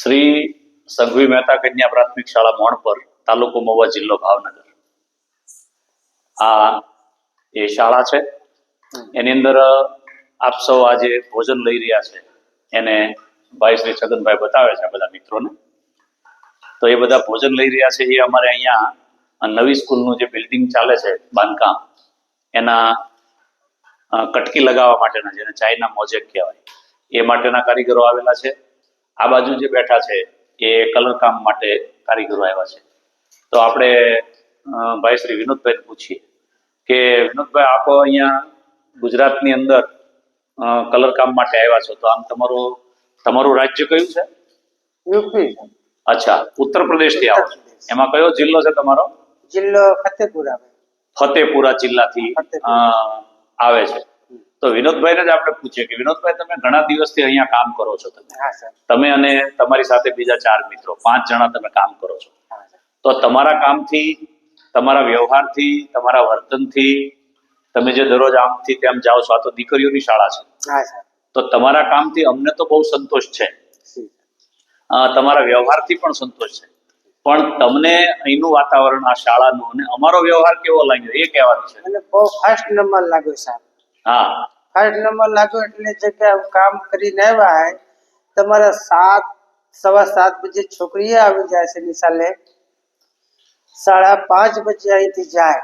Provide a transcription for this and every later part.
શ્રી સંઘવી મહેતા કન્યા પ્રાથમિક શાળા મોણપર, તાલુકો મહુવા જિલ્લો ભાવનગર. આ એ શાળા છે. એની અંદર આપ સૌ આજે ભોજન લઈ રહ્યા છે. એને ભાઈ શ્રી છગનભાઈ બતાવે છે બધા મિત્રોને. તો એ બધા ભોજન લઈ રહ્યા છે. એ અમારે અહીંયા નવી સ્કૂલનું જે બિલ્ડિંગ ચાલે છે, બાંધકામ, એના કટકી લગાવવા માટેના, જેને ચાઇના મોજેક કહેવાય, એ માટેના કારીગરો આવેલા છે. આ બાજુ જે બેઠા છે એ કલરકામ માટે કારીગરો આવ્યા છે. તો આપણે ભાઈ શ્રી વિનોદભાઈ પૂછીએ કે વિનોદભાઈ આપ અહીંયા ગુજરાતની અંદર કલરકામ માટે આવ્યા છો તો આમ તમારું તમારું રાજ્ય કયું છે? યુપી. અચ્છા ઉત્તર પ્રદેશથી આવો છો. એમાં કયો જિલ્લો છે તમારો? જિલ્લો ફતેપુરા. ફતેપુરા જિલ્લાથી આવે છે. તો વિનોદભાઈને જ આપણે પૂછીએ કે વિનોદભાઈ તમે ઘણા દિવસથી અહીંયા કામ કરો છો તમે? તમે અને તમારી સાથે બીજા ચાર મિત્રો પાંચ જણા તમે કામ કરો છો. તો તમારા કામથી તમારા વ્યવહારથી તમારા વર્તનથી તમે જે દરરોજ આમથી તેમ જાઓ છો આ તો દીકરીઓની શાળા છે. તો તમારા કામથી અમને તો બહુ સંતોષ છે. તમારા વ્યવહારથી પણ સંતોષ છે. પણ તમને અહીંનું વાતાવરણ આ શાળાનું અને અમારો વ્યવહાર કેવો લાગ્યો? એ કહેવાનું છે. બહુ ફર્સ્ટ નંબર લાગ્યો સાહેબ. હા. ફર્સ્ટ નંબર લાગ્યો એટલે જગ્યા કામ કરીને આવ્યા હે તમારા સાત સવા સાત બજે છોકરીએ આવી જાય છે નિશાલે. સાડા પાંચ બજે અહીંથી જાય.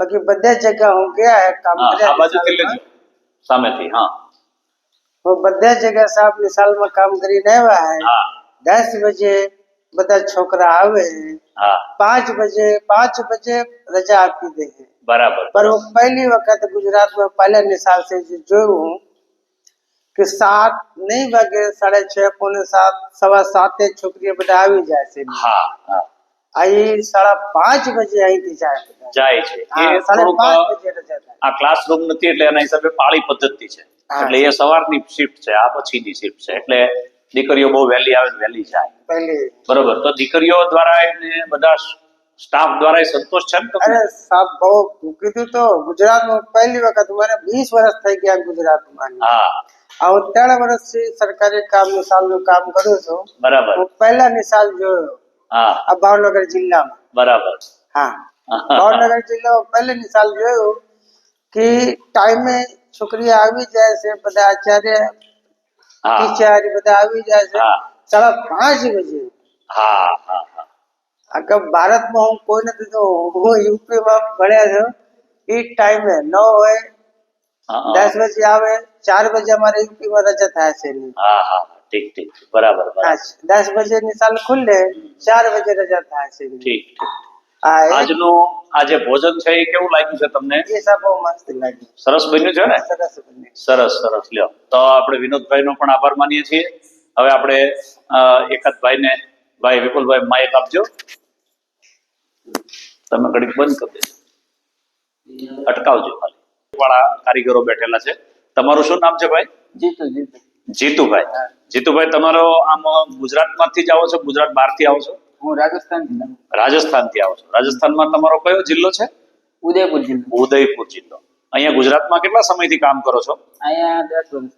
બાકી બધે જગ્યા હું ગયા હે કામ કર્યા. સામેથી હા. હું બધે જગ્યા સાહેબ નિશાલમાં કામ કરીને આવ્યા હે. દસ બજે બધા છોકરા આવે પાંચ બજે પાંચ બજે રજા આપી દે છે બરાબર. પર હું પહેલી વખત ગુજરાતમાં પહેલાની સાલથી જે જોયું કે સાત નહીં વાગે સાડે છ પોને સાત સવા સાતે છોકરીઓ બધા આવી જાય છે. હા હા. અહીં સાડા પાંચ બજે અહીંથી જાય જાય છે. આ ક્લાસરૂમ નથી એટલે એના હિસાબે પાળી પદ્ધતિ છે. એટલે એ સવારની શિફ્ટ છે આ પછીની શિફ્ટ છે. એટલે દીકરીઓ બહુ વહેલી આવે વહેલી જાય. બરોબર. તો દીકરીઓ દ્વારા બધા સ્ટાફ દ્વારા સંતોષ છે અરે સાહેબ બહુ હું કીધું તો ગુજરાતમાં પહેલી વખત મને વીસ વર્ષ થઈ ગયા ગુજરાતમાં. હા. હું ત્રણ વર્ષથી સરકારી કામ નિશાલનું કામ કરું છું. બરાબર. હું પહેલા નિશાલ જોયો. હા. આ ભાવનગર જિલ્લામાં. બરાબર. હા. ભાવનગર જિલ્લામાં પહેલી મિસાલ જોયું કે ટાઈમે છોકરી આવી જાય છે બધા આચાર્ય ટીચર બધા આવી જાય છે. સાડા પાંચ બજે હા હા. આખા ભારતમાં હું કોઈ નથી તો હું યુપીમાં ભણ્યા છું. એ ટાઈમે ન હોય દસ બજે આવે ચાર બજે અમારે યુપીમાં રજા થાય છે. હા હા ઠીક ઠીક બરાબર દસ બરાબરની સાલ ખુલે ચાર બજે રજા થાય છે ઠીક આજનું આ જે ભોજન છે એ કેવું લાગ્યું છે તમને? એ સાબો મસ્ત લાગ્યું. સરસ બન્યું છે ને? સરસ બન્યું. સરસ સરસ. લ્યો. તો આપણે વિનોદભાઈ નો પણ આભાર માનીએ છીએ. હવે આપણે એકાદ ભાઈને ભાઈ વિપુલભાઈ માઇક આપજો. તમે ઘડીક બંધ કરી દેજો. અટકાવજો ખાલી. વાળા કારીગરો બેઠેલા છે. તમારું શું નામ છે ભાઈ? જીતું જીતું. જીતુભાઈ. જીતુભાઈ તમારો આમ ગુજરાતમાંથી જ આવો છો ગુજરાત બહારથી આવો છો? હું રાજસ્થાન રાજસ્થાનથી આવો છો. રાજસ્થાનમાં તમારો કયો જિલ્લો છે? ઉદયપુર જિલ્લો. ઉદયપુર જિલ્લો. અહીંયા ગુજરાતમાં કેટલા સમયથી કામ કરો છો? અહીંયા દસ વર્ષ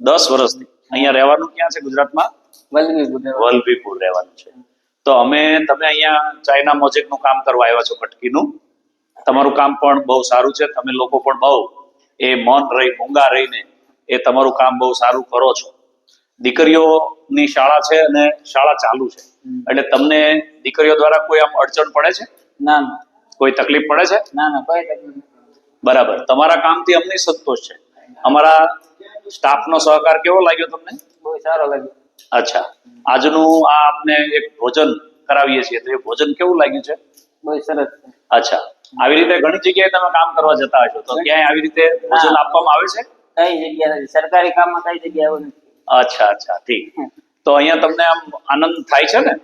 દસ વર્ષથી. અહીંયા રહેવાનું ક્યાં છે ગુજરાતમાં? વલ્લભીપુર વલભીપુર રહેવાનું છે. તો અમે તમે અહીંયા ચાઇના મોજેકનું કામ કરવા આવ્યા છો કટકીનું તમારું કામ પણ બહુ સારું છે તમે લોકો પણ બહુ એ મન રહી ભૂંગા રહીને એ તમારું કામ બહુ સારું કરો છો. દીકરીઓની શાળા છે અને શાળા ચાલુ છે. એટલે તમને દીકરીઓ દ્વારા કોઈ આમ અડચણ પડે છે? ના ના. કોઈ તકલીફ પડે છે? ના ના કોઈ તકલીફ બરાબર. તમારા કામથી અમને સંતોષ છે. અમારા સ્ટાફનો સહકાર કેવો લાગ્યો તમને? બહુ સારો લાગ્યો. અચ્છા. આજનું આ આપને એક ભોજન કરાવીએ છીએ. તો એ ભોજન કેવું લાગ્યું છે? બહુ સરસ. અચ્છા. આવી રીતે ઘણી જગ્યાએ તમે કામ કરવા જતા હશો. તો ક્યાંય આવી રીતે ભોજન આપવામાં આવે છે? કઈ જગ્યા નથી. સરકારી કામમાં કઈ જગ્યા એવું નથી. અચ્છા અચ્છા. ઠીક. તો અહીંયા તમને આમ આનંદ થાય છે ને?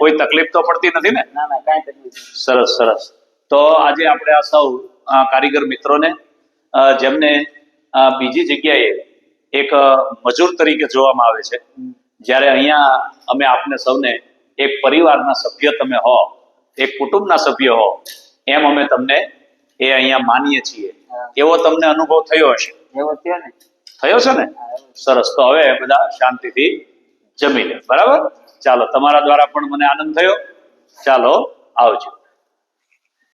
કોઈ તકલીફ તો પડતી નથી ને? ના ના કાંઈ તકલીફ સરસ સરસ. તો આજે આપણે આ સૌ કારીગર મિત્રોને જેમને બીજી જગ્યાએ એક મજૂર તરીકે જોવામાં આવે છે. જ્યારે અહીંયા અમે આપને સૌને એક પરિવારના સભ્ય તમે હો એક કુટુંબના સભ્ય હો એમ અમે તમને એ અહીંયા માનીએ છીએ. એવો તમને અનુભવ થયો હશે? ને. થયો છે ને? સરસ. તો હવે બધા શાંતિથી જમી લે. બરાબર? ચાલો તમારા દ્વારા પણ મને આનંદ થયો. ચાલો આવજો.